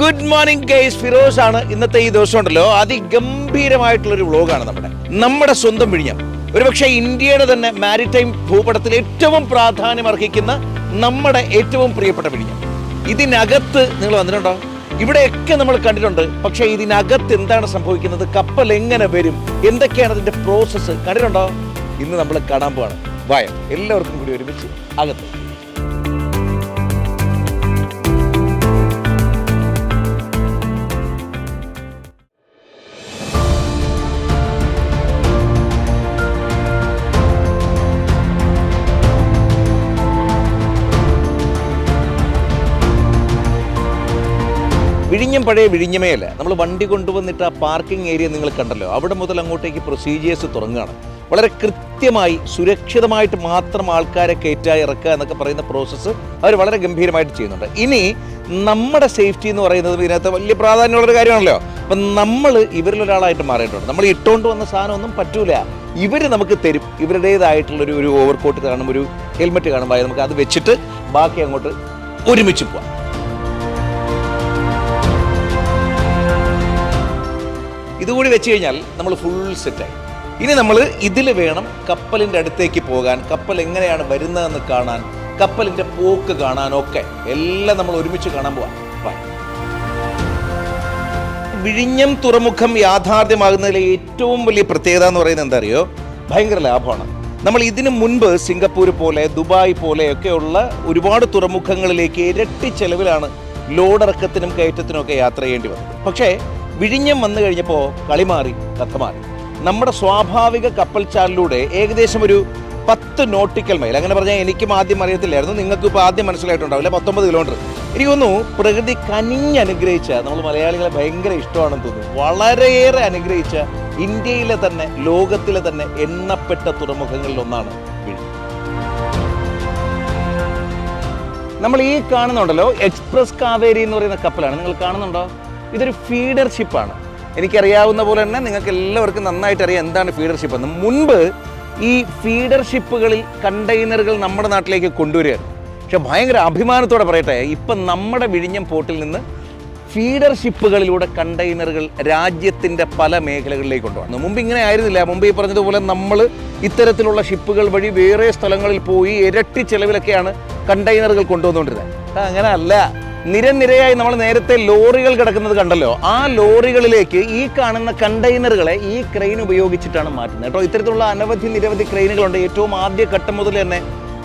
Good morning guys Firoz ആണ് ഇന്നത്തെ ഈ ദിവസം ഉണ്ടല്ലോ. അതിഗംഭീരമായിട്ടുള്ളൊരു വ്ളോഗാണ് നമ്മുടെ. നമ്മുടെ സ്വന്തം വിഴിഞ്ഞം. ഒരുപക്ഷെ ഇന്ത്യയുടെ തന്നെ മാരിടൈം ഭൂപടത്തിൽ ഏറ്റവും പ്രാധാന്യം അർഹിക്കുന്ന നമ്മുടെ ഏറ്റവും പ്രിയപ്പെട്ട വിഴിഞ്ഞം. ഇതിനകത്ത് നിങ്ങൾ വന്നിട്ടുണ്ടോ? ഇവിടെയൊക്കെ നമ്മൾ കണ്ടിട്ടുണ്ട്. പക്ഷേ ഇതിനകത്ത് എന്താണ് സംഭവിക്കുന്നത്? കപ്പൽ എങ്ങനെ വരും? എന്തൊക്കെയാണ് അതിന്റെ പ്രോസസ്സ് കണ്ടിട്ടുണ്ടോ? ഇന്ന് നമ്മൾ കാണാൻ പോവാണ്. വായ. എല്ലാവർക്കും കൂടി ഒരുമിച്ച് അകത്ത്. വിഴിഞ്ഞം പഴയ വിഴിഞ്ഞമേ അല്ല നമ്മൾ വണ്ടി കൊണ്ടുവന്നിട്ട് ആ പാർക്കിംഗ് ഏരിയ നിങ്ങൾ കണ്ടല്ലോ. അവിടെ മുതൽ അങ്ങോട്ടേക്ക് പ്രൊസീജിയേഴ്സ് തുടങ്ങുകയാണ്. വളരെ കൃത്യമായി സുരക്ഷിതമായിട്ട് മാത്രം ആൾക്കാരെ കയറ്റായി ഇറക്കുക എന്നൊക്കെ പറയുന്ന പ്രോസസ്സ് അവർ വളരെ ഗംഭീരമായിട്ട് ചെയ്യുന്നുണ്ട്. ഇനി നമ്മുടെ സേഫ്റ്റി എന്ന് പറയുന്നത് ഇതിനകത്ത് വലിയ പ്രാധാന്യമുള്ളൊരു കാര്യമാണല്ലോ. അപ്പം നമ്മൾ ഇവരിലൊരാളായിട്ട് മാറിയിട്ടുണ്ട് നമ്മൾ ഇട്ടുകൊണ്ട് വന്ന സാധനമൊന്നും പറ്റൂല. ഇവർ നമുക്ക് തരും. ഇവരുടേതായിട്ടുള്ളൊരു ഒരു ഓവർകോട്ട് കാണും ഒരു ഹെൽമെറ്റ് കാണുമ്പോൾ നമുക്ക് അത് വെച്ചിട്ട് ബാക്കി അങ്ങോട്ട് ഒരുമിച്ച് പോവാം. ഇതുകൂടി വെച്ച് കഴിഞ്ഞാൽ നമ്മൾ ഫുൾ സെറ്റായി ഇനി നമ്മൾ ഇതിൽ വേണം കപ്പലിന്റെ അടുത്തേക്ക് പോകാൻ കപ്പൽ എങ്ങനെയാണ് വരുന്നതെന്ന് കാണാൻ കപ്പലിന്റെ പോക്ക് കാണാനൊക്കെ എല്ലാം നമ്മൾ ഒരുമിച്ച് കാണാൻ പോവാം. വിഴിഞ്ഞം തുറമുഖം യാഥാർത്ഥ്യമാകുന്നതിലെ ഏറ്റവും വലിയ പ്രത്യേകത എന്ന് പറയുന്നത് എന്താ അറിയോ? ഭയങ്കര ലാഭമാണ്. നമ്മൾ ഇതിനു മുൻപ് സിംഗപ്പൂർ പോലെ ദുബായ് പോലെയൊക്കെയുള്ള ഒരുപാട് തുറമുഖങ്ങളിലേക്ക് ഇരട്ടി ചെലവിലാണ് ലോഡിറക്കത്തിനും കയറ്റത്തിനും ഒക്കെ യാത്ര ചെയ്യേണ്ടി വന്നത്. പക്ഷേ വിഴിഞ്ഞം വന്നു കഴിഞ്ഞപ്പോൾ കളി മാറി കഥ മാറി. നമ്മുടെ സ്വാഭാവിക കപ്പൽ ചാലിലൂടെ ഏകദേശം ഒരു പത്ത് നോട്ടിക്കൽ മൈൽ. അങ്ങനെ പറഞ്ഞാൽ എനിക്കും ആദ്യം അറിയത്തില്ലായിരുന്നു. നിങ്ങൾക്ക് ഇപ്പോൾ ആദ്യം മനസ്സിലായിട്ടുണ്ടാവില്ല. പത്തൊമ്പത് കിലോമീറ്റർ എനിക്ക് തോന്നുന്നു പ്രകൃതി കനിഞ്ഞനുഗ്രഹിച്ച നമ്മൾ മലയാളികളെ ഭയങ്കര ഇഷ്ടമാണെന്ന് തോന്നുന്നു. വളരെയേറെ അനുഗ്രഹിച്ച ഇന്ത്യയിലെ തന്നെ ലോകത്തിലെ തന്നെ എണ്ണപ്പെട്ട തുറമുഖങ്ങളിൽ ഒന്നാണ് വിഴിഞ്ഞം. നമ്മൾ ഈ കാണുന്നുണ്ടല്ലോ എക്സ്പ്രസ് കാവേരി എന്ന് പറയുന്ന കപ്പലാണ്. നിങ്ങൾ കാണുന്നുണ്ടോ? ഇതൊരു ഫീഡർ ഷിപ്പാണ് എനിക്കറിയാവുന്ന പോലെ തന്നെ നിങ്ങൾക്ക് എല്ലാവർക്കും നന്നായിട്ട് അറിയാം എന്താണ് ഫീഡർഷിപ്പ് എന്ന്. മുൻപ് ഈ ഫീഡർഷിപ്പുകളിൽ കണ്ടെയ്നറുകൾ നമ്മുടെ നാട്ടിലേക്ക് കൊണ്ടുവരികയാണ് പക്ഷെ ഭയങ്കര അഭിമാനത്തോടെ പറയട്ടെ ഇപ്പം നമ്മുടെ വിഴിഞ്ഞം പോർട്ടിൽ നിന്ന് ഫീഡർഷിപ്പുകളിലൂടെ കണ്ടെയ്നറുകൾ രാജ്യത്തിന്റെ പല മേഖലകളിലേക്ക് കൊണ്ടുവന്നു. മുമ്പ് ഇങ്ങനെ ആയിരുന്നില്ല. മുമ്പ് ഈ പറഞ്ഞതുപോലെ നമ്മൾ ഇത്തരത്തിലുള്ള ഷിപ്പുകൾ വഴി വേറെ സ്ഥലങ്ങളിൽ പോയി ഇരട്ടി ചെലവിലൊക്കെയാണ് കണ്ടെയ്നറുകൾ കൊണ്ടുവന്നുകൊണ്ടിരുന്നത്. അങ്ങനെ അല്ല നിരനിരയായി നമ്മൾ നേരത്തെ ലോറികൾ കിടക്കുന്നത് കണ്ടല്ലോ. ആ ലോറികളിലേക്ക് ഈ കാണുന്ന കണ്ടെയ്നറുകളെ ഈ ക്രെയിൻ ഉപയോഗിച്ചിട്ടാണ് മാറ്റുന്നത്. കേട്ടോ ഇത്തരത്തിലുള്ള അനവധി നിരവധി ക്രെയിനുകളുണ്ട്. ഏറ്റവും ആദ്യ ഘട്ടം മുതൽ തന്നെ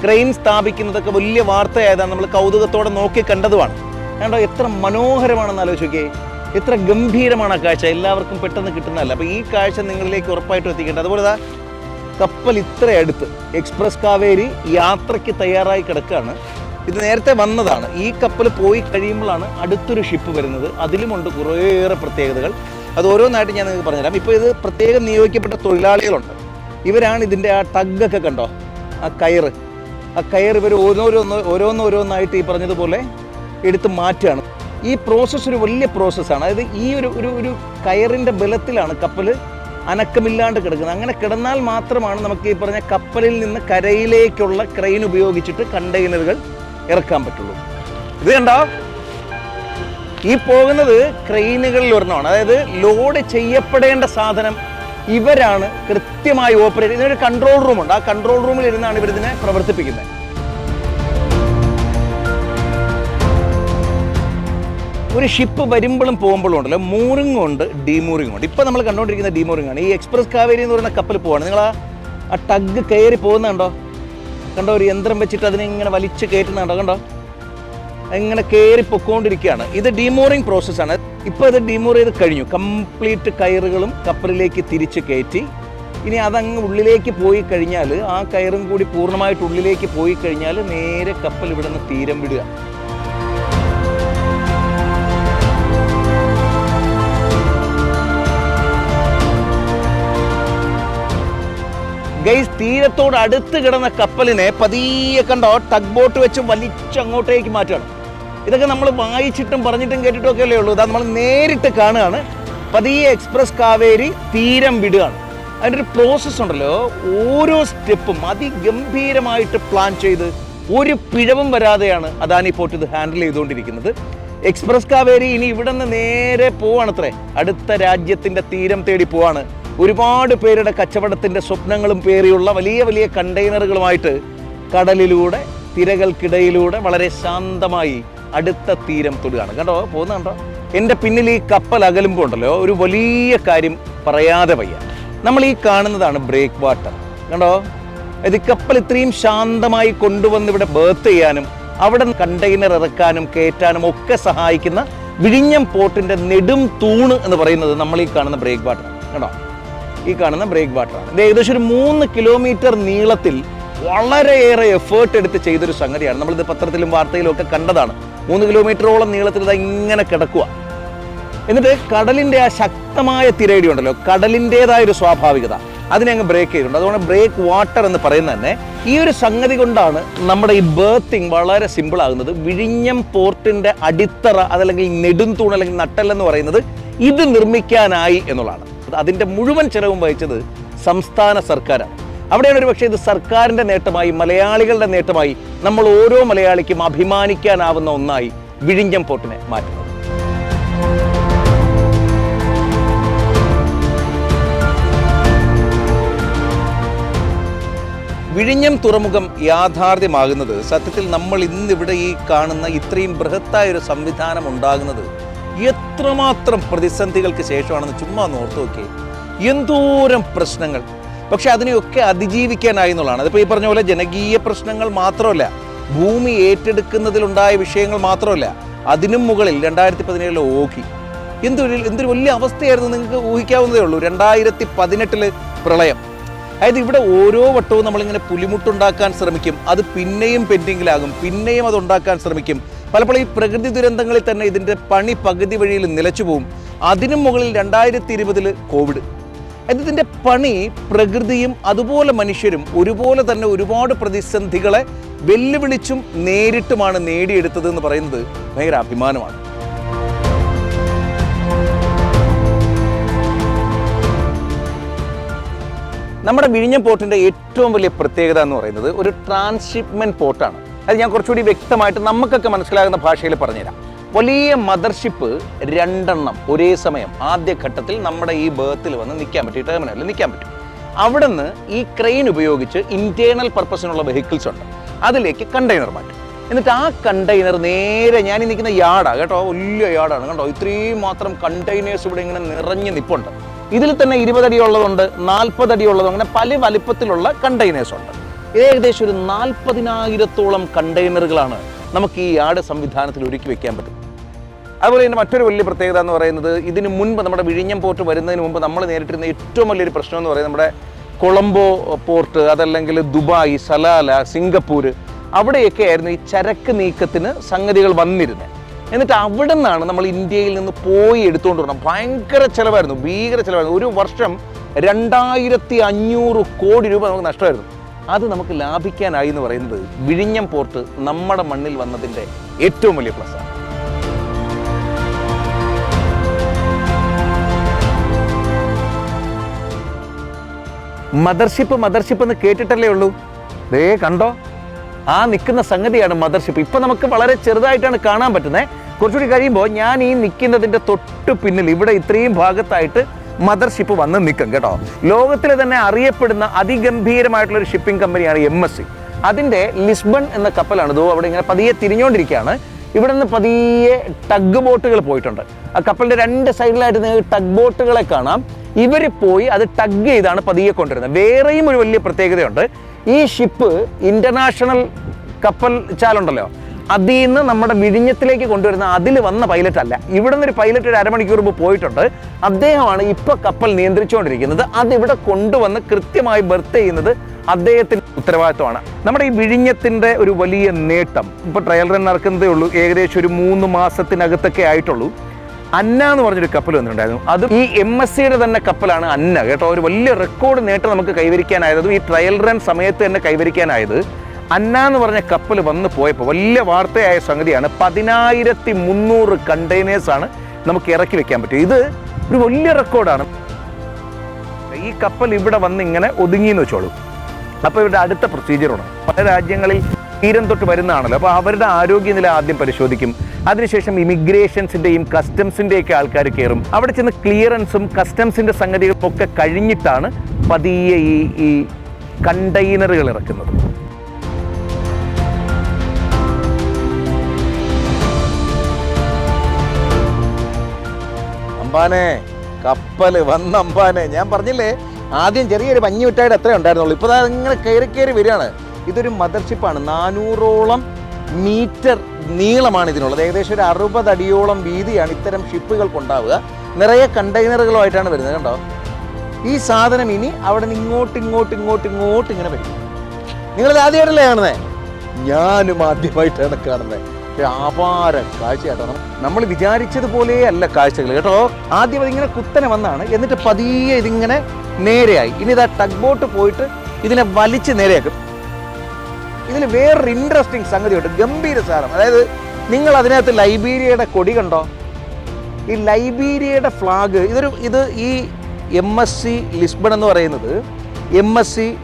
ക്രെയിൻ സ്ഥാപിക്കുന്നതൊക്കെ വലിയ വാർത്തയായതാണ്. നമ്മൾ കൗതുകത്തോടെ നോക്കി കണ്ടതുമാണ്. കണ്ടോ എത്ര മനോഹരമാണെന്ന് ആലോചിക്കേ എത്ര ഗംഭീരമാണ് ആ കാഴ്ച. എല്ലാവർക്കും പെട്ടെന്ന് കിട്ടുന്നതല്ല. അപ്പോൾ ഈ കാഴ്ച നിങ്ങളിലേക്ക് ഉറപ്പായിട്ടും എത്തിക്കേണ്ടത്. അതുപോലെ കപ്പൽ ഇത്ര അടുത്ത് എക്സ്പ്രസ് കാവേരി യാത്രയ്ക്ക് തയ്യാറായി കിടക്കുകയാണ് ഇത് നേരത്തെ വന്നതാണ്. ഈ കപ്പൽ പോയി കഴിയുമ്പോഴാണ് അടുത്തൊരു ഷിപ്പ് വരുന്നത്. അതിലുമുണ്ട് കുറേയേറെ പ്രത്യേകതകൾ. അത് ഓരോന്നായിട്ട് ഞാൻ നിങ്ങൾക്ക് പറഞ്ഞുതരാം. ഇപ്പോൾ ഇത് പ്രത്യേകം നിയോഗിക്കപ്പെട്ട തൊഴിലാളികളുണ്ട്. ഇവരാണ് ഇതിന്റെ ആ ടഗ്ഗൊക്കെ കണ്ടോ? ആ കയറ്. ആ കയർ ഇവർ ഓരോരോന്ന് ഓരോന്നോരോന്നായിട്ട് ഈ പറഞ്ഞതുപോലെ എടുത്ത് മാറ്റുകയാണ്. ഈ പ്രോസസ്സ് ഒരു വലിയ പ്രോസസ്സാണ് അതായത് ഈ ഒരു ഒരു ഒരു കയറിന്റെ ബലത്തിലാണ് കപ്പൽ അനക്കമില്ലാണ്ട് കിടക്കുന്നത്. അങ്ങനെ കിടന്നാൽ മാത്രമാണ് നമുക്ക് ഈ പറഞ്ഞ കപ്പലിൽ നിന്ന് കരയിലേക്കുള്ള ക്രെയിൻ ഉപയോഗിച്ചിട്ട് കണ്ടെയ്നറുകൾ ഇറക്കാൻ പറ്റുള്ളൂ. ഇത് കണ്ടോ? ഈ പോകുന്നത് ക്രെയിനുകളിൽ ഒരെണ്ണമാണ്. അതായത് ലോഡ് ചെയ്യപ്പെടേണ്ട സാധനം ഇവരാണ് കൃത്യമായി ഓപ്പറേറ്റ് ഇതിനൊരു കൺട്രോൾ റൂമുണ്ട് ആ കൺട്രോൾ റൂമിൽ ഇരുന്നാണ് ഇവരിതിനെ പ്രവർത്തിപ്പിക്കുന്നത്. ഒരു ഷിപ്പ് വരുമ്പോഴും പോകുമ്പോഴും ഉണ്ടല്ലോ മൂറിംഗ് ഉണ്ട് ഡീമൂറിംഗ് ഉണ്ട്. ഇപ്പൊ നമ്മൾ കണ്ടുകൊണ്ടിരിക്കുന്ന ഡീമൂറിംഗ് ആണ്. ഈ എക്സ്പ്രസ് കാവേരി എന്ന് പറയുന്ന കപ്പൽ പോവാണ്. നിങ്ങൾ ആ ടഗ് കയറി പോകുന്നുണ്ടോ കണ്ടോ ഒരു യന്ത്രം വെച്ചിട്ട് അതിനെ ഇങ്ങനെ വലിച്ചു കയറ്റുന്നുണ്ടോ കണ്ടോ? ഇങ്ങനെ കയറി പൊക്കോണ്ടിരിക്കുകയാണ്. ഇത് ഡീമോറിങ് പ്രോസസ്സാണ് ഇപ്പോൾ ഇത് ഡീമോർ ചെയ്ത് കഴിഞ്ഞു. കംപ്ലീറ്റ് കയറുകളും കപ്പലിലേക്ക് തിരിച്ച് കയറ്റി. ഇനി അതങ്ങ് ഉള്ളിലേക്ക് പോയി കഴിഞ്ഞാൽ ആ കയറും കൂടി പൂർണമായിട്ട് ഉള്ളിലേക്ക് പോയി കഴിഞ്ഞാൽ നേരെ കപ്പൽ ഇവിടെ നിന്ന് തീരം വിടുക. ഗൈസ് തീരത്തോട് അടുത്ത് കിടന്ന കപ്പലിനെ പതിയെ കണ്ടോ ടഗ് ബോട്ട് വെച്ച് വലിച്ച അങ്ങോട്ടേക്ക് മാറ്റുകയാണ്. ഇതൊക്കെ നമ്മൾ വായിച്ചിട്ടും പറഞ്ഞിട്ടും കേട്ടിട്ടും ഒക്കെ അല്ലേ ഉള്ളൂ. ഇതാ നമ്മൾ നേരിട്ട് കാണുകയാണ്. പതിയെ എക്സ്പ്രസ് കാവേരി തീരം വിടുകയാണ്. അതിന്റെ ഒരു പ്രോസസ്സ് ഉണ്ടല്ലോ. ഓരോ സ്റ്റെപ്പും അതിഗംഭീരമായിട്ട് പ്ലാൻ ചെയ്ത് ഒരു പിഴവും വരാതെയാണ് അദാനി പോർട്ട് ഇത് ഹാൻഡിൽ ചെയ്തുകൊണ്ടിരിക്കുന്നത്. എക്സ്പ്രസ് കാവേരി ഇനി ഇവിടെ നിന്ന് നേരെ പോവാണത്രേ. അടുത്ത രാജ്യത്തിന്റെ തീരം തേടി പോവാണ്. ഒരുപാട് പേരുടെ കച്ചവടത്തിന്റെ സ്വപ്നങ്ങളും പേറിയുള്ള വലിയ വലിയ കണ്ടെയ്നറുകളുമായിട്ട് കടലിലൂടെ തിരകൾക്കിടയിലൂടെ വളരെ ശാന്തമായി അടുത്ത തീരം തൊടുകയാണ്. കണ്ടോ? പോകുന്ന കണ്ടോ? എന്റെ പിന്നിൽ ഈ കപ്പൽ അകലുമ്പോൾ ഉണ്ടല്ലോ ഒരു വലിയ കാര്യം പറയാതെ വയ്യ. നമ്മൾ ഈ കാണുന്നതാണ് ബ്രേക്ക് വാട്ടർ. കണ്ടോ? ഇത് കപ്പൽ ഇത്രയും ശാന്തമായി കൊണ്ടുവന്ന് ഇവിടെ ബേർത്ത് ചെയ്യാനും അവിടെ കണ്ടെയ്നർ ഇറക്കാനും കയറ്റാനും ഒക്കെ സഹായിക്കുന്ന വിഴിഞ്ഞം പോർട്ടിന്റെ നെടും തൂണ് എന്ന് പറയുന്നത് നമ്മൾ ഈ കാണുന്ന ബ്രേക്ക് വാട്ടർ. കണ്ടോ? ഈ കാണുന്ന ബ്രേക്ക് വാട്ടറാണ് ഇത് ഏകദേശം ഒരു മൂന്ന് കിലോമീറ്റർ നീളത്തിൽ വളരെയേറെ എഫേർട്ട് എടുത്ത് ചെയ്തൊരു സംഗതിയാണ്. നമ്മളിത് പത്രത്തിലും വാർത്തയിലും ഒക്കെ കണ്ടതാണ്. മൂന്ന് കിലോമീറ്ററോളം നീളത്തിൽ ഇത് ഇങ്ങനെ കിടക്കുക എന്നിട്ട് കടലിന്റെ ആ ശക്തമായ തിരയടി ഉണ്ടല്ലോ കടലിന്റെതായ ഒരു സ്വാഭാവികത. അതിനെ അങ്ങ് ബ്രേക്ക് ചെയ്തിട്ടുണ്ട്. അതുകൊണ്ട് ബ്രേക്ക് വാട്ടർ എന്ന് പറയുന്നത് തന്നെ ഈ ഒരു സംഗതി കൊണ്ടാണ് നമ്മുടെ ഈ ബേർത്തിങ് വളരെ സിമ്പിൾ ആകുന്നത്. വിഴിഞ്ഞം പോർട്ടിന്റെ അടിത്തറ അതല്ലെങ്കിൽ നെടുംതൂൺ അല്ലെങ്കിൽ നട്ടൽ എന്ന് പറയുന്നത് ഇത് നിർമ്മിക്കാനായി എന്നുള്ളതാണ്. അതിന്റെ മുഴുവൻ ചെലവും വഹിച്ചത് സംസ്ഥാന സർക്കാരാണ്. അവിടെയാണ് ഒരു പക്ഷേ ഇത് സർക്കാരിന്റെ നേട്ടമായി മലയാളികളുടെ നേട്ടമായി നമ്മൾ ഓരോ മലയാളിക്കും അഭിമാനിക്കാനാവുന്ന ഒന്നായി വിഴിഞ്ഞം പോർട്ടിനെ മാറ്റുന്നത്. വിഴിഞ്ഞം തുറമുഖം യാഥാർത്ഥ്യമാകുന്നത് സത്യത്തിൽ നമ്മൾ ഇന്നിവിടെ ഈ കാണുന്ന ഇത്രയും ബൃഹത്തായ ഒരു സംവിധാനം ഉണ്ടാകുന്നത് എത്രമാത്രം പ്രതിസന്ധികൾക്ക് ശേഷമാണെന്ന് ചുമ്മാ ഓർത്ത് നോക്കിയേ. എന്തോരം പ്രശ്നങ്ങൾ. പക്ഷെ അതിനെയൊക്കെ അതിജീവിക്കാനായി എന്നുള്ളതാണ്. അതിപ്പോൾ ഈ പറഞ്ഞ പോലെ ജനകീയ പ്രശ്നങ്ങൾ മാത്രമല്ല ഭൂമി ഏറ്റെടുക്കുന്നതിലുണ്ടായ വിഷയങ്ങൾ മാത്രമല്ല അതിനും മുകളിൽ രണ്ടായിരത്തി പതിനേഴിലെ ഓഖി. എന്തൊരു എന്തൊരു വലിയ അവസ്ഥയായിരുന്നു നിങ്ങൾക്ക് ഊഹിക്കാവുന്നതേ ഉള്ളൂ. രണ്ടായിരത്തി പതിനെട്ടിൽ പ്രളയം. അതായത് ഇവിടെ ഓരോ വട്ടവും നമ്മളിങ്ങനെ പുലിമുട്ടുണ്ടാക്കാൻ ശ്രമിക്കും. അത് പിന്നെയും പെൻഡിങ്ങിലാകും പിന്നെയും അത് ഉണ്ടാക്കാൻ ശ്രമിക്കും. പലപ്പോഴും ഈ പ്രകൃതി ദുരന്തങ്ങളിൽ തന്നെ ഇതിന്റെ പണി പകുതി വഴിയിൽ നിലച്ചു പോവും. അതിനും മുകളിൽ രണ്ടായിരത്തി ഇരുപതിൽ കോവിഡ്. ഇതിന്റെ പണി പ്രകൃതിയും അതുപോലെ മനുഷ്യരും ഒരുപോലെ തന്നെ ഒരുപാട് പ്രതിസന്ധികളെ വെല്ലുവിളിച്ചും നേരിട്ടുമാണ് നേടിയെടുത്തത് എന്ന് പറയുന്നത് ഭയങ്കര അഭിമാനമാണ്. നമ്മുടെ വിഴിഞ്ഞം പോർട്ടിന്റെ ഏറ്റവും വലിയ പ്രത്യേകത എന്ന് പറയുന്നത് ഒരു ട്രാൻസ്ഷിപ്മെന്റ് പോർട്ടാണ്. അത് ഞാൻ കുറച്ചുകൂടി വ്യക്തമായിട്ട് നമുക്കൊക്കെ മനസ്സിലാകുന്ന ഭാഷയിൽ പറഞ്ഞുതരാം. വലിയ മദർഷിപ്പ് രണ്ടെണ്ണം ഒരേ സമയം ആദ്യഘട്ടത്തിൽ നമ്മുടെ ഈ ബേത്തിൽ വന്ന് നിൽക്കാൻ പറ്റും ടെർമിനലിൽ നിൽക്കാൻ പറ്റും. അവിടെ നിന്ന് ഈ ക്രെയിൻ ഉപയോഗിച്ച് ഇന്റേണൽ പർപ്പസിനുള്ള വെഹിക്കിൾസ് ഉണ്ട്. അതിലേക്ക് കണ്ടെയ്നർ മാറ്റും. എന്നിട്ട് ആ കണ്ടെയ്നർ നേരെ ഞാൻ നിൽക്കുന്ന യാർഡാണ് കേട്ടോ വലിയ യാർഡാണ് കേട്ടോ ഇത്രയും മാത്രം കണ്ടെയ്നേഴ്സ് ഇവിടെ ഇങ്ങനെ നിറഞ്ഞു നിപ്പുണ്ട്. ഇതിൽ തന്നെ ഇരുപതടി ഉള്ളതുണ്ട് നാൽപ്പത് അടി ഉള്ളതും അങ്ങനെ പല വലിപ്പത്തിലുള്ള കണ്ടെയ്നേഴ്സ് ഉണ്ട്. ഏകദേശം ഒരു നാൽപ്പതിനായിരത്തോളം കണ്ടെയ്നറുകളാണ് നമുക്ക് ഈ ആട് സംവിധാനത്തിൽ ഒരുക്കി വെക്കാൻ പറ്റും. അതുപോലെ തന്നെ മറ്റൊരു വലിയ പ്രത്യേകത എന്ന് പറയുന്നത് ഇതിന് മുൻപ് നമ്മുടെ വിഴിഞ്ഞം പോർട്ട് വരുന്നതിന് മുമ്പ് നമ്മൾ നേരിട്ടിരുന്ന ഏറ്റവും വലിയൊരു പ്രശ്നം എന്ന് പറയുന്നത് നമ്മുടെ കൊളംബോ പോർട്ട് അതല്ലെങ്കിൽ ദുബായ് സലാല സിംഗപ്പൂർ അവിടെയൊക്കെ ആയിരുന്നു ഈ ചരക്ക് നീക്കത്തിന് സംഗതികൾ വന്നിരുന്നത് എന്നിട്ട് അവിടെ നിന്നാണ് നമ്മൾ ഇന്ത്യയിൽ നിന്ന് പോയി എടുത്തുകൊണ്ട് വരണം. ഭയങ്കര ചിലവായിരുന്നു ഭീകര ചിലവായിരുന്നു. ഒരു വർഷം രണ്ടായിരത്തി അഞ്ഞൂറ് കോടി രൂപ നമുക്ക് നഷ്ടമായിരുന്നു. അത് നമുക്ക് ലാഭിക്കാനായി എന്ന് പറയുന്നത് വിഴിഞ്ഞം പോർട്ട് നമ്മുടെ മണ്ണിൽ വന്നതിന്റെ ഏറ്റവും വലിയ പ്ലസ് ആണ്. മദർഷിപ്പ് മദർഷിപ്പ് എന്ന് കേട്ടിട്ടല്ലേ ഉള്ളൂ? ദേ കണ്ടോ? ആ നിൽക്കുന്ന സംഗതിയാണ് മദർഷിപ്പ് ഇപ്പൊ നമുക്ക് വളരെ ചെറുതായിട്ടാണ് കാണാൻ പറ്റുന്നത് കുറച്ചുകൂടി കഴിയുമ്പോൾ ഞാൻ ഈ നിൽക്കുന്നതിന്റെ തൊട്ട് പിന്നിൽ ഇവിടെ ഇത്രയും ഭാഗത്തായിട്ട് മദർഷിപ്പ് വന്ന് നിൽക്കും കേട്ടോ. ലോകത്തിലെ തന്നെ അറിയപ്പെടുന്ന അതിഗംഭീരമായിട്ടുള്ള ഒരു ഷിപ്പിംഗ് കമ്പനിയാണ് എം എസ് സി അതിന്റെ ലിസ്ബൺ എന്ന കപ്പലാണ് ഇതോ അവിടെ ഇങ്ങനെ പതിയെ തിരിഞ്ഞുകൊണ്ടിരിക്കുകയാണ് ഇവിടെ നിന്ന് പതിയെ ടഗ് ബോട്ടുകൾ പോയിട്ടുണ്ട്. ആ കപ്പലിന്റെ രണ്ട് സൈഡിലായിട്ട് നിങ്ങൾക്ക് ടഗ് ബോട്ടുകളെ കാണാം. ഇവർ പോയി അത് ടഗ് ചെയ്താണ് പതിയെ കൊണ്ടുവരുന്നത്. വേറെയും ഒരു വലിയ പ്രത്യേകതയുണ്ട്. ഈ ഷിപ്പ് ഇന്റർനാഷണൽ കപ്പൽ ചാലുണ്ടല്ലോ. അതിൽ നിന്ന് നമ്മുടെ വിഴിഞ്ഞത്തിലേക്ക് കൊണ്ടുവരുന്ന അതിൽ വന്ന പൈലറ്റ് അല്ല. ഇവിടെ നിന്ന് ഒരു പൈലറ്റ് ഒരു അരമണിക്കൂർ മുമ്പ് പോയിട്ടുണ്ട്. അദ്ദേഹമാണ് ഇപ്പോൾ കപ്പൽ നിയന്ത്രിച്ചുകൊണ്ടിരിക്കുന്നത്. അതിവിടെ കൊണ്ടുവന്ന് കൃത്യമായി ബർത്ത് ചെയ്യുന്നത് അദ്ദേഹത്തിന്റെ ഉത്തരവാദിത്വമാണ്. നമ്മുടെ ഈ വിഴിഞ്ഞത്തിന്റെ ഒരു വലിയ നേട്ടം ഇപ്പൊ ട്രയൽ റൺ നടക്കുന്നതേ ഉള്ളൂ. ഏകദേശം ഒരു മൂന്ന് മാസത്തിനകത്തൊക്കെ ആയിട്ടുള്ളൂ. അന്ന എന്ന് പറഞ്ഞൊരു കപ്പൽ വന്നിട്ടുണ്ടായിരുന്നു. അത് ഈ എം എസ് സിയുടെ തന്നെ കപ്പലാണ് അന്ന. കേട്ടോ ഒരു വലിയ റെക്കോർഡ് നേട്ടം നമുക്ക് കൈവരിക്കാനായത്. ഈ ട്രയൽ റൺ സമയത്ത് തന്നെ കൈവരിക്കാനായത്. അന്ന എന്ന് പറഞ്ഞ കപ്പൽ വന്ന് പോയപ്പോൾ വലിയ വാർത്തയായ സംഗതിയാണ് പതിനായിരത്തി മുന്നൂറ് കണ്ടെയ്നേഴ്സാണ് നമുക്ക് ഇറക്കി വെക്കാൻ പറ്റും. ഇത് ഒരു വലിയ റെക്കോർഡാണ് ഈ കപ്പൽ ഇവിടെ വന്ന് ഇങ്ങനെ ഒതുങ്ങി എന്ന് വെച്ചോളൂ. അപ്പോൾ ഇവരുടെ അടുത്ത പ്രൊസീജിയറാണ് പല രാജ്യങ്ങളിൽ തീരം തൊട്ട് വരുന്നതാണല്ലോ. അപ്പോൾ അവരുടെ ആരോഗ്യനില ആദ്യം പരിശോധിക്കും. അതിനുശേഷം ഇമിഗ്രേഷൻസിന്റെയും കസ്റ്റംസിന്റെയൊക്കെ ആൾക്കാർ കയറും. അവിടെ ചെന്ന് ക്ലിയറൻസും കസ്റ്റംസിന്റെ സംഗതികളും ഒക്കെ കഴിഞ്ഞിട്ടാണ് പതിയെ ഈ ഈ കണ്ടെയ്നറുകൾ ഇറക്കുന്നത്. അമ്പാനെ കപ്പൽ വന്ന അമ്പാനെ. ഞാൻ പറഞ്ഞില്ലേ ആദ്യം ചെറിയൊരു മഞ്ഞ് വിട്ടായിട്ട് എത്ര ഉണ്ടായിരുന്നുള്ളൂ. ഇപ്പോൾ ഇങ്ങനെ കയറി കയറി വരികയാണ്. ഇതൊരു മദർഷിപ്പാണ്. നാനൂറോളം മീറ്റർ നീളമാണ് ഇതിനുള്ളത്. ഏകദേശം ഒരു അറുപത് അടിയോളം വീതിയാണ് ഇത്തരം ഷിപ്പുകൾക്ക് ഉണ്ടാവുക. നിറയെ കണ്ടെയ്നറുകളുമായിട്ടാണ് വരുന്നത് കണ്ടോ? ഈ സാധനം ഇനി അവിടെ നിന്ന് ഇങ്ങോട്ട് ഇങ്ങോട്ട് ഇങ്ങോട്ട് ഇങ്ങോട്ട് ഇങ്ങനെ വരും. നിങ്ങളിത് ആദ്യമായിട്ടല്ലേ കാണുന്നത് ഞാനും ആദ്യമായിട്ടാണ് കാണുന്നത് അപാര കാഴ്ച കേട്ടോ. നമ്മൾ വിചാരിച്ചതുപോലെ അല്ല കാഴ്ചകൾ കേട്ടോ. ആദ്യം അതിങ്ങനെ കുത്തനെ വന്നാണ്. എന്നിട്ട് പതിയെ ഇതിങ്ങനെ നേരെയായി. ഇനി ഇതാ ടഗ് ബോട്ട് പോയിട്ട് ഇതിനെ വലിച്ച് നേരെയാക്കും. ഇതിൽ വേറൊരു ഇൻട്രസ്റ്റിംഗ് സംഗതിയുണ്ട്. ഗംഭീര സാരം അതായത് നിങ്ങൾ അതിനകത്ത് ലൈബീരിയയുടെ കൊടി കണ്ടോ? ഈ ലൈബീരിയയുടെ ഫ്ലാഗ് ഇതൊരു ഇത് ഈ എം എസ് സി ലിസ്ബൺ എന്ന് പറയുന്നത് എം എസ് സി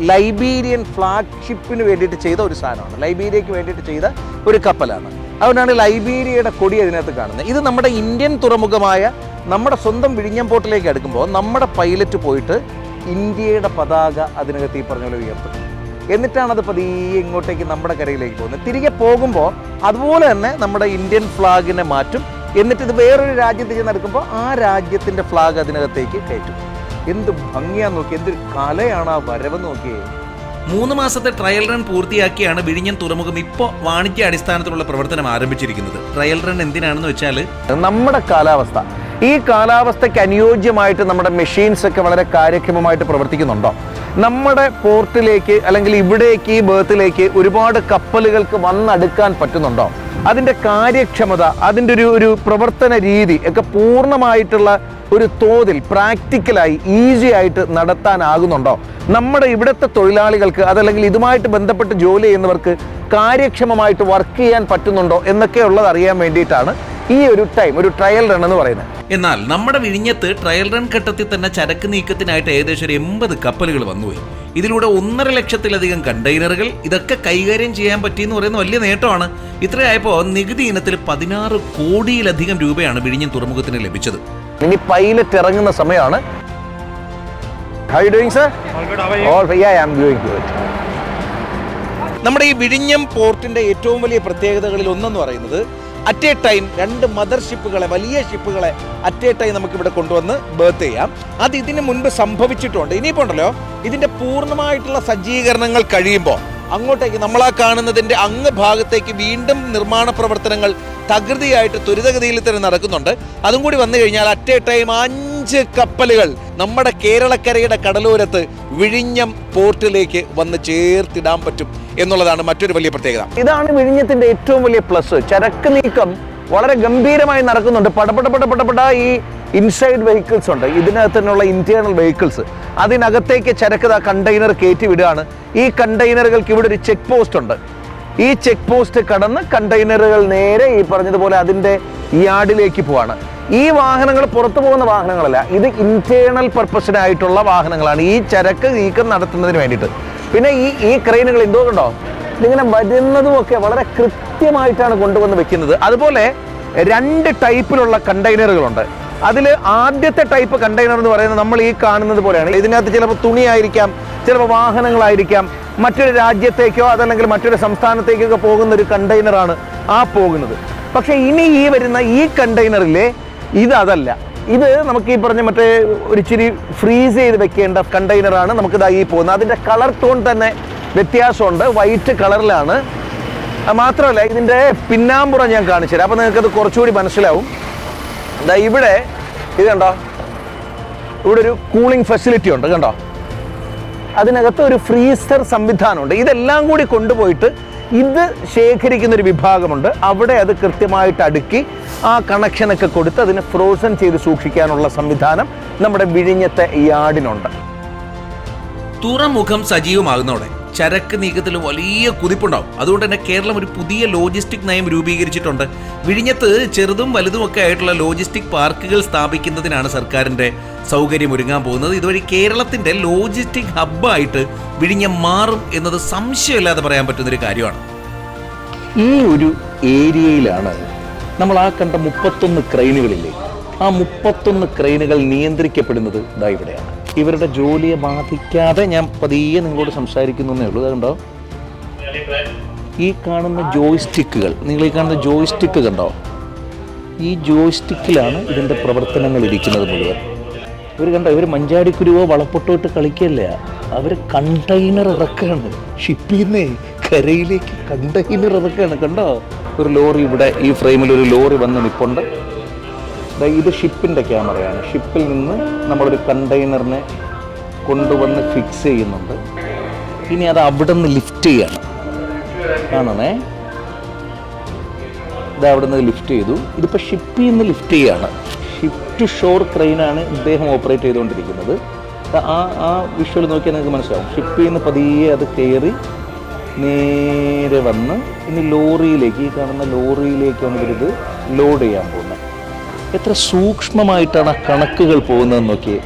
ലൈബീരിയൻ ഫ്ലാഗ്ഷിപ്പിന് വേണ്ടിയിട്ട് ചെയ്ത ഒരു സാധനമാണ്. ലൈബീരിയയ്ക്ക് വേണ്ടിയിട്ട് ചെയ്ത ഒരു കപ്പലാണ്. അതുകൊണ്ടാണ് ലൈബീരിയയുടെ കൊടി അതിനകത്ത് കാണുന്നത്. ഇത് നമ്മുടെ ഇന്ത്യൻ തുറമുഖമായ നമ്മുടെ സ്വന്തം വിഴിഞ്ഞം പോർട്ടിലേക്ക് അടുക്കുമ്പോൾ നമ്മുടെ പൈലറ്റ് പോയിട്ട് ഇന്ത്യയുടെ പതാക അതിനകത്ത് ഈ പറഞ്ഞ പോലെ ഉയർത്തും. എന്നിട്ടാണ് അത് പതിയെ ഇങ്ങോട്ടേക്ക് നമ്മുടെ കരയിലേക്ക് പോകുന്നത്. തിരികെ പോകുമ്പോൾ അതുപോലെ തന്നെ നമ്മുടെ ഇന്ത്യൻ ഫ്ലാഗിനെ മാറ്റും. എന്നിട്ട് ഇത് വേറൊരു രാജ്യത്ത് ചെന്ന് എടുക്കുമ്പോൾ ആ രാജ്യത്തിന്റെ ഫ്ലാഗ് അതിനകത്തേക്ക് കയറ്റും. എന്ത് ഭംഗിയാ നോക്കി എന്തൊരു കലയാണ് ആ വരവ് നോക്കിയേ. മൂന്ന് മാസത്തെ ട്രയൽ റൺ പൂർത്തിയാക്കിയാണ് വിഴിഞ്ഞൻ തുറമുഖം ഇപ്പോൾ വാണിജ്യ അടിസ്ഥാനത്തിലുള്ള പ്രവർത്തനം ആരംഭിച്ചിരിക്കുന്നത്. ട്രയൽ റൺ എന്തിനാണെന്ന് വെച്ചാൽ നമ്മുടെ കാലാവസ്ഥ. ഈ കാലാവസ്ഥയ്ക്ക് അനുയോജ്യമായിട്ട് നമ്മുടെ മെഷീൻസ് ഒക്കെ വളരെ കാര്യക്ഷമമായിട്ട് പ്രവർത്തിക്കുന്നുണ്ടോ? നമ്മുടെ പോർട്ടിലേക്ക് അല്ലെങ്കിൽ ഇവിടേക്ക് ഈ ബേർത്തിലേക്ക് ഒരുപാട് കപ്പലുകൾക്ക് വന്നടുക്കാൻ പറ്റുന്നുണ്ടോ? അതിന്റെ കാര്യക്ഷമത അതിന്റെ ഒരു ഒരു പ്രവർത്തന രീതി ഒക്കെ പൂർണമായിട്ടുള്ള ഒരു തോതിൽ പ്രാക്ടിക്കലായി ഈസി ആയിട്ട് നടത്താനാകുന്നുണ്ടോ? നമ്മുടെ ഇവിടുത്തെ തൊഴിലാളികൾക്ക് അതല്ലെങ്കിൽ ഇതുമായിട്ട് ബന്ധപ്പെട്ട് ജോലി ചെയ്യുന്നവർക്ക് കാര്യക്ഷമമായിട്ട് വർക്ക് ചെയ്യാൻ പറ്റുന്നുണ്ടോ എന്നൊക്കെ ഉള്ളത് അറിയാൻ വേണ്ടിയിട്ടാണ് ഈ ഒരു ടൈം ഒരു ട്രയൽ റൺ എന്ന് പറയുന്നത്. എന്നാൽ നമ്മുടെ വിഴിഞ്ഞത്ത് ട്രയൽ റൺ ഘട്ടത്തിൽ തന്നെ ചരക്ക് നീക്കത്തിനായിട്ട് ഏകദേശം ഒരു എൺപത് കപ്പലുകൾ വന്നുപോയി. ഇതിലൂടെ ഒന്നര ലക്ഷത്തിലധികം കണ്ടെയ്നറുകൾ ഇതൊക്കെ കൈകാര്യം ചെയ്യാൻ പറ്റിയെന്ന് പറയുന്ന വലിയ നേട്ടമാണ്. ഇത്രയായപ്പോൾ നികുതി ഇനത്തിൽ പതിനാറ് കോടിയിലധികം രൂപയാണ് വിഴിഞ്ഞം തുറമുഖത്തിന് ലഭിച്ചത്. ഇനി പൈലറ്റ് ഇറങ്ങുന്ന സമയമാണ്? All right. Yeah, I'm doing good. നമ്മുടെ ഈ വിഴിഞ്ഞം പോർട്ടിന്റെ ഏറ്റവും വലിയ പ്രത്യേകതകളിൽ ഒന്നെന്ന് പറയുന്നത് അറ്റ് എ ടൈം രണ്ട് മദർ ഷിപ്പുകളെ വലിയ ഷിപ്പുകളെ അറ്റ് എ ടൈം നമുക്ക് ഇവിടെ കൊണ്ടുവന്ന് ബേർത്ത് ചെയ്യാം അത് ഇതിനു മുൻപ് സംഭവിച്ചിട്ടുണ്ട് ഇനിയിപ്പോൾ ഉണ്ടല്ലോ ഇതിന്റെ പൂർണമായിട്ടുള്ള സജ്ജീകരണങ്ങൾ കഴിയുമ്പോൾ അങ്ങോട്ടേക്ക് നമ്മൾ ആ കാണുന്നതിന്റെ അങ്ങ് ഭാഗത്തേക്ക് വീണ്ടും നിർമ്മാണ പ്രവർത്തനങ്ങൾ തകൃതിയായിട്ട് ത്വരിതഗതിയിൽ തന്നെ നടക്കുന്നുണ്ട്. അതും കൂടി വന്നു കഴിഞ്ഞാൽ അറ്റ് എ ടൈം അഞ്ച് കപ്പലുകൾ നമ്മുടെ കേരളക്കരയുടെ കടലോരത്ത് വിഴിഞ്ഞം പോർട്ടിലേക്ക് വന്ന് ചേർത്തിടാൻ പറ്റും എന്നുള്ളതാണ് മറ്റൊരു വലിയ പ്രത്യേകത. ഇതാണ് വിഴിഞ്ഞത്തിന്റെ ഏറ്റവും വലിയ പ്ലസ് ചരക്ക് നീക്കം വളരെ ഗംഭീരമായി നടക്കുന്നുണ്ട്. പടപട പടപടപട ഈ ഇൻസൈഡ് വെഹിക്കിൾസ് ഉണ്ട്. ഇതിനകത്ത് തന്നെയുള്ള ഇന്റേണൽ വെഹിക്കിൾസ് അതിനകത്തേക്ക് ചരക്ക് കണ്ടെയ്നർ കയറ്റി വിടുകയാണ്. ഈ കണ്ടെയ്നറുകൾക്ക് ഇവിടെ ഒരു ചെക്ക് പോസ്റ്റ് ഉണ്ട്. ഈ ചെക്ക് പോസ്റ്റ് കടന്ന് കണ്ടെയ്നറുകൾ നേരെ ഈ പറഞ്ഞതുപോലെ അതിന്റെ യാർഡിലേക്ക് പോവാണ്. ഈ വാഹനങ്ങൾ പുറത്തു പോകുന്ന വാഹനങ്ങളല്ല. ഇത് ഇന്റേണൽ പർപ്പസിനായിട്ടുള്ള വാഹനങ്ങളാണ്. ഈ ചരക്ക് നീക്കം നടത്തുന്നതിന് വേണ്ടിയിട്ട്. പിന്നെ ഈ ഈ ക്രെയിനുകൾ എന്തോ കണ്ടോ? ഇതിങ്ങനെ വരുന്നതും ഒക്കെ വളരെ കൃത്യമായിട്ടാണ് കൊണ്ടുവന്ന് വെക്കുന്നത്. അതുപോലെ രണ്ട് ടൈപ്പിലുള്ള കണ്ടെയ്നറുകളുണ്ട് അതിൽ ആദ്യത്തെ ടൈപ്പ് കണ്ടെയ്നർ എന്ന് പറയുന്നത് നമ്മൾ ഈ കാണുന്നത് പോലെയാണ്. ഇതിനകത്ത് ചിലപ്പോൾ തുണിയായിരിക്കാം ചിലപ്പോൾ വാഹനങ്ങളായിരിക്കാം മറ്റൊരു രാജ്യത്തേക്കോ അതല്ലെങ്കിൽ മറ്റൊരു സംസ്ഥാനത്തേക്കൊക്കെ പോകുന്ന ഒരു കണ്ടെയ്നറാണ് ആ പോകുന്നത്. പക്ഷേ ഇനി ഈ വരുന്ന ഈ കണ്ടെയ്നറിലെ ഇത് അതല്ല. ഇത് നമുക്ക് ഈ പറഞ്ഞ മറ്റേ ഒരു ഇച്ചിരി ഫ്രീസ് ചെയ്ത് വെക്കേണ്ട കണ്ടെയ്നറാണ് നമുക്ക് ഇതാ ഈ പോകുന്നത്. അതിന്റെ കളർ ടോൺ തന്നെ വ്യത്യാസമുണ്ട്. വൈറ്റ് കളറിലാണ് മാത്രമല്ല ഇതിന്റെ പിന്നാമ്പുറം ഞാൻ കാണിച്ചു തരാം അപ്പോൾ നിങ്ങൾക്കത് കുറച്ചുകൂടി മനസ്സിലാവും. ദാ ഇവിടെ ഇത് കണ്ടോ? ഇവിടെ ഒരു കൂളിംഗ് ഫെസിലിറ്റി ഉണ്ട് കണ്ടോ? അതിനകത്ത് ഒരു ഫ്രീസർ സംവിധാനമുണ്ട്. ഇതെല്ലാം കൂടി കൊണ്ടുപോയിട്ട് ഇത് ശേഖരിക്കുന്ന ഒരു വിഭാഗമുണ്ട്. അവിടെ അത് കൃത്യമായിട്ട് അടുക്കി ആ കണക്ഷനൊക്കെ കൊടുത്ത് അതിനെ ഫ്രോസൺ ചെയ്ത് സൂക്ഷിക്കാനുള്ള സംവിധാനം നമ്മുടെ വിഴിഞ്ഞത്തെ യാർഡിനുണ്ട്. തുറമുഖം സജീവമാകുന്നതോടെ ചരക്ക് നീക്കത്തിൽ വലിയ കുതിപ്പുണ്ടാവും. അതുകൊണ്ട് തന്നെ കേരളം ഒരു പുതിയ ലോജിസ്റ്റിക് നയം രൂപീകരിച്ചിട്ടുണ്ട്. വിഴിഞ്ഞത്ത് ചെറുതും വലുതുമൊക്കെ ആയിട്ടുള്ള ലോജിസ്റ്റിക് പാർക്കുകൾ സ്ഥാപിക്കുന്നതിനാണ് സർക്കാരിന്റെ സൗകര്യം ഒരുങ്ങാൻ പോകുന്നത്. ഇതുവഴി കേരളത്തിന്റെ ലോജിസ്റ്റിക് ഹബ്ബായിട്ട് വിഴിഞ്ഞം മാറും എന്നത് സംശയമില്ലാതെ പറയാൻ പറ്റുന്നൊരു കാര്യമാണ്. ഈ ഒരു ഏരിയയിലാണ് നമ്മൾ ആ കണ്ട മുപ്പത്തൊന്ന് ക്രെയിനുകളില്ലേ? ആ മുപ്പത്തൊന്ന് ക്രെയിനുകൾ നിയന്ത്രിക്കപ്പെടുന്നത് ഇതാ ഇവിടെയാണ്. ഇവരുടെ ജോലിയെ ബാധിക്കാതെ ഞാൻ പതിയെ നിങ്ങളോട് സംസാരിക്കുന്നേ ഉള്ളൂ. അതുകൊണ്ടോ ഈ കാണുന്ന ജോയ്സ്റ്റിക്കുകൾ നിങ്ങൾ ഈ കാണുന്ന ജോയ്സ്റ്റിക്ക് കണ്ടോ? ഈ ജോയ്സ്റ്റിക്കിലാണ് ഇതിന്റെ പ്രവർത്തനങ്ങൾ ഇരിക്കുന്നത് മുഴുവൻ. ഇവർ കണ്ടോ? ഇവർ മഞ്ചാടിക്കുരുവോ വളപ്പൊട്ടോ ഇട്ട് കളിക്കല്ല? അവർ കണ്ടെയ്നർ ഇറക്കാണ്. ഷിപ്പിൽ നിന്നേ കരയിലേക്ക് കണ്ടെയ്നർ ഇറക്കാണ്. കണ്ടോ? ഒരു ലോറി ഇവിടെ ഈ ഫ്രെയിമിൽ ഒരു ലോറി വന്ന് നിൽപ്പുണ്ട് ഇത് ഷിപ്പിന്റെ ക്യാമറയാണ്. ഷിപ്പിൽ നിന്ന് നമ്മളൊരു കണ്ടെയ്നറിനെ കൊണ്ടുവന്ന് ഫിക്സ് ചെയ്യുന്നുണ്ട്. ഇനി അത് അവിടെ നിന്ന് ലിഫ്റ്റ് ചെയ്യണം. കാണണേ ഇത് അവിടെ നിന്ന് ലിഫ്റ്റ് ചെയ്തു. ഇതിപ്പോൾ ഷിപ്പിൽ നിന്ന് ലിഫ്റ്റ് ചെയ്യാണ്. ഷിപ്പ് ടു ഷോർ ക്രെയിനാണ് ഇദ്ദേഹം ഓപ്പറേറ്റ് ചെയ്തുകൊണ്ടിരിക്കുന്നത്. ആ ആ വിഷ്വൽ നോക്കിയാൽ നിങ്ങൾക്ക് മനസ്സിലാവും. ഷിപ്പിൽ നിന്ന് പതിയെ അത് കയറി നേരെ വന്ന് ഇനി ലോറിയിലേക്ക് ഈ കാണുന്ന ലോറിയിലേക്കാണ് ഇവരിത് ലോഡ് ചെയ്യാൻ പോകുന്നത്. എത്ര സൂക്ഷ്മമായിട്ടാണ് ആ കണക്കുകൾ പോകുന്നതെന്ന് നോക്കിയേ.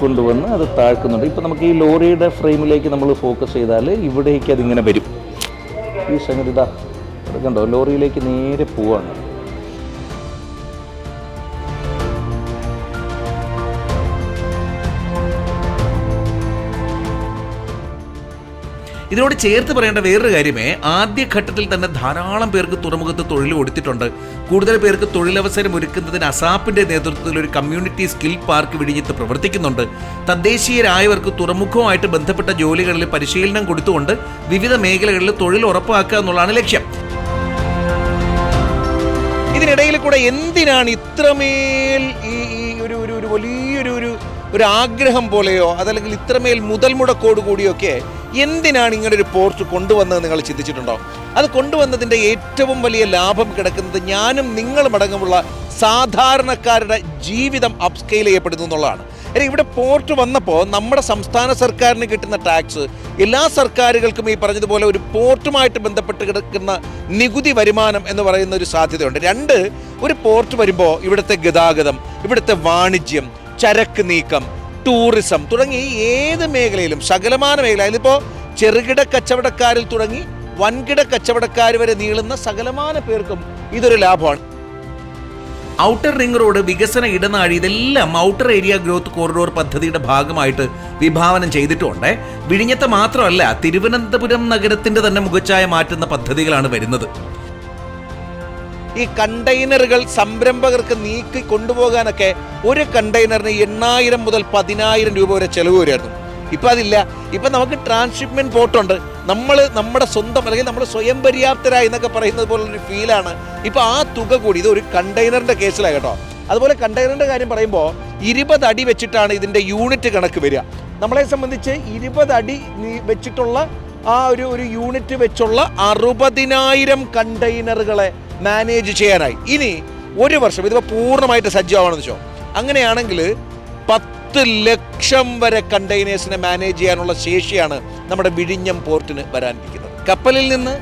കൊണ്ടുവന്ന് അത് താഴ്ക്കുന്നുണ്ട്. ഇപ്പം നമുക്ക് ഈ ലോറിയുടെ ഫ്രെയിമിലേക്ക് നമ്മൾ ഫോക്കസ് ചെയ്താൽ ഇവിടേക്ക് അതിങ്ങനെ വരും. ഈ സംഗതി ഇതാ കണ്ടോ? ലോറിയിലേക്ക് നേരെ പോവാണ്. ഇതിനോട് ചേർത്ത് പറയേണ്ട വേറൊരു കാര്യമേ ആദ്യഘട്ടത്തിൽ തന്നെ ധാരാളം പേർക്ക് തുറമുഖത്ത് തൊഴിൽ കൊടുത്തിട്ടുണ്ട്. കൂടുതൽ പേർക്ക് തൊഴിലവസരം ഒരുക്കുന്നതിന് അസാപ്പിന്റെ നേതൃത്വത്തിൽ ഒരു കമ്മ്യൂണിറ്റി സ്കിൽ പാർക്ക് വിഴിഞ്ഞത്ത് പ്രവർത്തിക്കുന്നുണ്ട്. തദ്ദേശീയരായവർക്ക് തുറമുഖവുമായിട്ട് ബന്ധപ്പെട്ട ജോലികളിൽ പരിശീലനം കൊടുത്തുകൊണ്ട് വിവിധ മേഖലകളിൽ തൊഴിൽ ഉറപ്പാക്കുക എന്നുള്ളതാണ് ലക്ഷ്യം. ഇതിനിടയിൽ കൂടെ എന്തിനാണ് ഇത്രമേൽ ഈ ഈ ഒരു ഒരു വലിയൊരു ഒരു ഒരു ആഗ്രഹം പോലെയോ അതല്ലെങ്കിൽ ഇത്രമേൽ മുതൽ മുടക്കോട് കൂടിയൊക്കെ എന്തിനാണ് ഇങ്ങനെ ഒരു പോർട്ട് കൊണ്ടുവന്നത് നിങ്ങൾ ചിന്തിച്ചിട്ടുണ്ടോ? അത് കൊണ്ടുവന്നതിന്റെ ഏറ്റവും വലിയ ലാഭം കിടക്കുന്നത് ഞാനും നിങ്ങളും അടങ്ങുമുള്ള സാധാരണക്കാരുടെ ജീവിതം അപ്സ്കെയിൽ ചെയ്യപ്പെടുന്നു എന്നുള്ളതാണ്. ഇവിടെ പോർട്ട് വന്നപ്പോൾ നമ്മുടെ സംസ്ഥാന സർക്കാരിന് കിട്ടുന്ന ടാക്സ് എല്ലാ സർക്കാരുകൾക്കും ഈ പറഞ്ഞതുപോലെ ഒരു പോർട്ടുമായിട്ട് ബന്ധപ്പെട്ട് കിടക്കുന്ന നികുതി വരുമാനം എന്ന് പറയുന്ന ഒരു സാധ്യതയുണ്ട്. രണ്ട് ഒരു പോർട്ട് വരുമ്പോൾ ഇവിടുത്തെ ഗതാഗതം ഇവിടുത്തെ വാണിജ്യം ചരക്ക് നീക്കം ടൂറിസം തുടങ്ങി ഏത് മേഖലയിലും സകലമാന മേഖല. അതിലിപ്പോൾ ചെറുകിട കച്ചവടക്കാരിൽ തുടങ്ങി വൻകിട കച്ചവടക്കാർ വരെ നീളുന്ന സകലമാന പേർക്കും ഇതൊരു ലാഭമാണ്. ഔട്ടർ റിംഗ് റോഡ് വികസന ഇടനാഴി ഇതെല്ലാം ഔട്ടർ ഏരിയ ഗ്രോത്ത് കോറിഡോർ പദ്ധതിയുടെ ഭാഗമായിട്ട് വിഭാവനം ചെയ്തിട്ടുണ്ട് വിഴിഞ്ഞത്തെ മാത്രമല്ല തിരുവനന്തപുരം നഗരത്തിന്റെ തന്നെ മുഖച്ഛായ മാറ്റുന്ന പദ്ധതികളാണ് വരുന്നത്. ഈ കണ്ടെയ്നറുകൾ സംരംഭകർക്ക് നീക്കി കൊണ്ടുപോകാനൊക്കെ ഒരു കണ്ടെയ്നറിന് എണ്ണായിരം മുതൽ പതിനായിരം രൂപ വരെ ചെലവ് വരുമായിരുന്നു. ഇപ്പം അതില്ല. ഇപ്പം നമുക്ക് ട്രാൻസ്ഷിപ്മെന്റ് പോർട്ടുണ്ട് നമ്മൾ നമ്മുടെ സ്വന്തം അല്ലെങ്കിൽ നമ്മൾ സ്വയം പര്യാപ്തരായി എന്നൊക്കെ പറയുന്നത് പോലുള്ളൊരു ഫീലാണ്. ഇപ്പം ആ തുക കൂടി ഇത് ഒരു കണ്ടെയ്നറിന്റെ കേസിലാണ് കേട്ടോ. അതുപോലെ കണ്ടെയ്നറിന്റെ കാര്യം പറയുമ്പോൾ ഇരുപത് അടി വെച്ചിട്ടാണ് ഇതിന്റെ യൂണിറ്റ് കണക്ക് വരിക. നമ്മളെ സംബന്ധിച്ച് ഇരുപത് അടി വെച്ചിട്ടുള്ള ആ ഒരു ഒരു യൂണിറ്റ് വെച്ചുള്ള അറുപതിനായിരം കണ്ടെയ്നറുകളെ മാനേജ് ചെയ്യാനായി. ഇനി ഒരു വർഷം ഇതിപ്പോൾ പൂർണമായിട്ട് സജ്ജമാണെന്ന് വെച്ചോ. അങ്ങനെയാണെങ്കിൽ പത്ത് ലക്ഷം വരെ കണ്ടെയ്നേഴ്സിനെ മാനേജ് ചെയ്യാനുള്ള ശേഷിയാണ് നമ്മുടെ വിഴിഞ്ഞം പോർട്ടിന് വരാനിരിക്കുന്നത്. കപ്പലിൽ നിന്ന്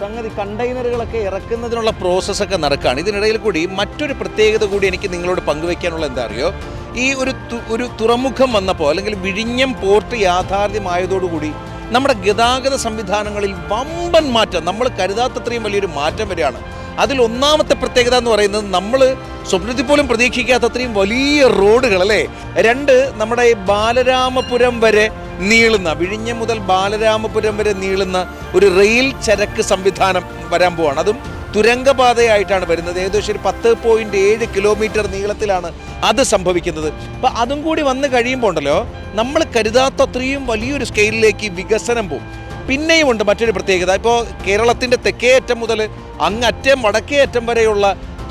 സംഗതി കണ്ടെയ്നറുകളൊക്കെ ഇറക്കുന്നതിനുള്ള പ്രോസസ്സൊക്കെ നടക്കുകയാണ് ഇതിനിടയിൽ കൂടി മറ്റൊരു പ്രത്യേകത കൂടി എനിക്ക് നിങ്ങളോട് പങ്കുവെക്കാനുള്ള എന്താ അറിയോ? ഈ ഒരു ഒരു തുറമുഖം വന്നപ്പോൾ അല്ലെങ്കിൽ വിഴിഞ്ഞം പോർട്ട് യാഥാർത്ഥ്യമായതോടുകൂടി നമ്മുടെ ഗതാഗത സംവിധാനങ്ങളിൽ വമ്പൻ മാറ്റം. നമ്മൾ കരുതാത്തത്രയും വലിയൊരു മാറ്റം വരെയാണ്. അതിൽ ഒന്നാമത്തെ പ്രത്യേകത എന്ന് പറയുന്നത് നമ്മൾ സ്വപ്നത്തിൽ പോലും പ്രതീക്ഷിക്കാത്തത്രയും വലിയ റോഡുകൾ അല്ലേ? രണ്ട് നമ്മുടെ ബാലരാമപുരം വരെ നീളുന്ന വിഴിഞ്ഞം മുതൽ ബാലരാമപുരം വരെ നീളുന്ന ഒരു റെയിൽ ചരക്ക് സംവിധാനം വരാൻ പോവാണ്. അതും തുരങ്കപാതയായിട്ടാണ് വരുന്നത്. ഏകദേശം ഒരു പത്ത് പോയിന്റ് ഏഴ് കിലോമീറ്റർ നീളത്തിലാണ് അത് സംഭവിക്കുന്നത്. അപ്പം അതും കൂടി വന്നു കഴിയുമ്പോൾ ഉണ്ടല്ലോ നമ്മൾ കരുതാത്തത്രയും വലിയൊരു സ്കെയിലിലേക്ക് വികസനം പോകും പിന്നെയും ഉണ്ട് മറ്റൊരു പ്രത്യേകത. ഇപ്പോൾ കേരളത്തിന്റെ തെക്കേയറ്റം മുതൽ അങ്ങറ്റം വടക്കേ അറ്റം വരെയുള്ള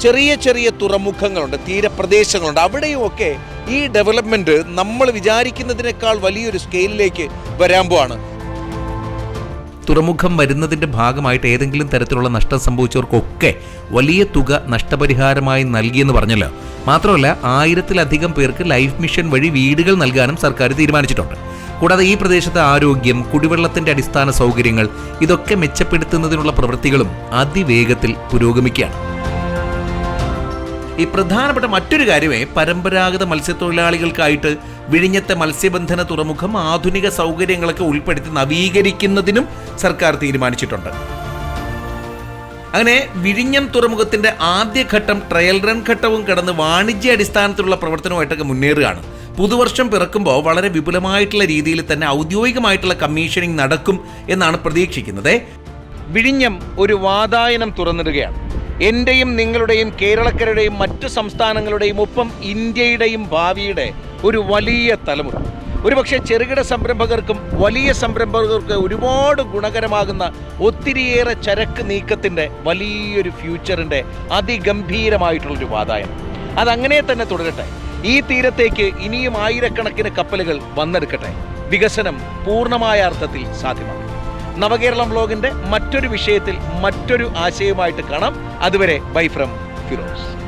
ചെറിയ ചെറിയ തുറമുഖങ്ങളുണ്ട് തീരപ്രദേശങ്ങളുണ്ട്. അവിടെയുമൊക്കെ ഈ ഡെവലപ്മെന്റ് നമ്മൾ വിചാരിക്കുന്നതിനേക്കാൾ വലിയൊരു സ്കെയിലിലേക്ക് വരാൻ പോവാണ്. തുറമുഖം വരുന്നതിന്റെ ഭാഗമായിട്ട് ഏതെങ്കിലും തരത്തിലുള്ള നഷ്ടം സംഭവിച്ചവർക്കൊക്കെ വലിയ തുക നഷ്ടപരിഹാരമായി നൽകിയെന്ന് പറഞ്ഞല്ലോ. മാത്രമല്ല ആയിരത്തിലധികം പേർക്ക് ലൈഫ് മിഷൻ വഴി വീടുകൾ നൽകാനും സർക്കാർ തീരുമാനിച്ചിട്ടുണ്ട്. കൂടാതെ ഈ പ്രദേശത്തെ ആരോഗ്യം കുടിവെള്ളത്തിന്റെ അടിസ്ഥാന സൗകര്യങ്ങൾ ഇതൊക്കെ മെച്ചപ്പെടുത്തുന്നതിനുള്ള പ്രവൃത്തികളും അതിവേഗത്തിൽ പുരോഗമിക്കുകയാണ്. ഈ പ്രധാനപ്പെട്ട മറ്റൊരു കാര്യമേ പരമ്പരാഗത മത്സ്യത്തൊഴിലാളികൾക്കായിട്ട് വിഴിഞ്ഞത്തെ മത്സ്യബന്ധന തുറമുഖം ആധുനിക സൗകര്യങ്ങളൊക്കെ ഉൾപ്പെടുത്തി നവീകരിക്കുന്നതിനും സർക്കാർ തീരുമാനിച്ചിട്ടുണ്ട്. അങ്ങനെ വിഴിഞ്ഞം തുറമുഖത്തിന്റെ ആദ്യഘട്ടം ട്രയൽ റൺ ഘട്ടവും കടന്ന് വാണിജ്യ അടിസ്ഥാനത്തിലുള്ള പ്രവർത്തനവുമായിട്ടൊക്കെ മുന്നേറുകയാണ്. പുതുവർഷം പിറക്കുമ്പോൾ വളരെ വിപുലമായിട്ടുള്ള രീതിയിൽ തന്നെ ഔദ്യോഗികമായിട്ടുള്ള കമ്മീഷനിങ് നടക്കും എന്നാണ് പ്രതീക്ഷിക്കുന്നത്. വിഴിഞ്ഞം ഒരു വാതായനം തുറന്നിടുകയാണ്. എന്റെയും നിങ്ങളുടെയും കേരളക്കരുടെയും മറ്റു സംസ്ഥാനങ്ങളുടെയും ഒപ്പം ഇന്ത്യയുടെയും ഭാവിയുടെ ഒരു വലിയ തലമുറ. ഒരുപക്ഷെ ചെറുകിട സംരംഭകർക്കും വലിയ സംരംഭകർക്ക് ഒരുപാട് ഗുണകരമാകുന്ന ഒത്തിരിയേറെ ചരക്ക് നീക്കത്തിന്റെ വലിയൊരു ഫ്യൂച്ചറിന്റെ അതിഗംഭീരമായിട്ടുള്ളൊരു വാതായനം. അതങ്ങനെ തന്നെ തുടരട്ടെ. ഈ തീരത്തേക്ക് ഇനിയും ആയിരക്കണക്കിന് കപ്പലുകൾ വന്നെടുക്കട്ടെ. വികസനം പൂർണമായ അർത്ഥത്തിൽ സാധ്യമാണ് നവകേരളം ബ്ലോഗിന്റെ മറ്റൊരു വിഷയത്തിൽ മറ്റൊരു ആശയവുമായിട്ട് കാണാം. അതുവരെ ബൈ ഫ്രം ഫിറോസ്.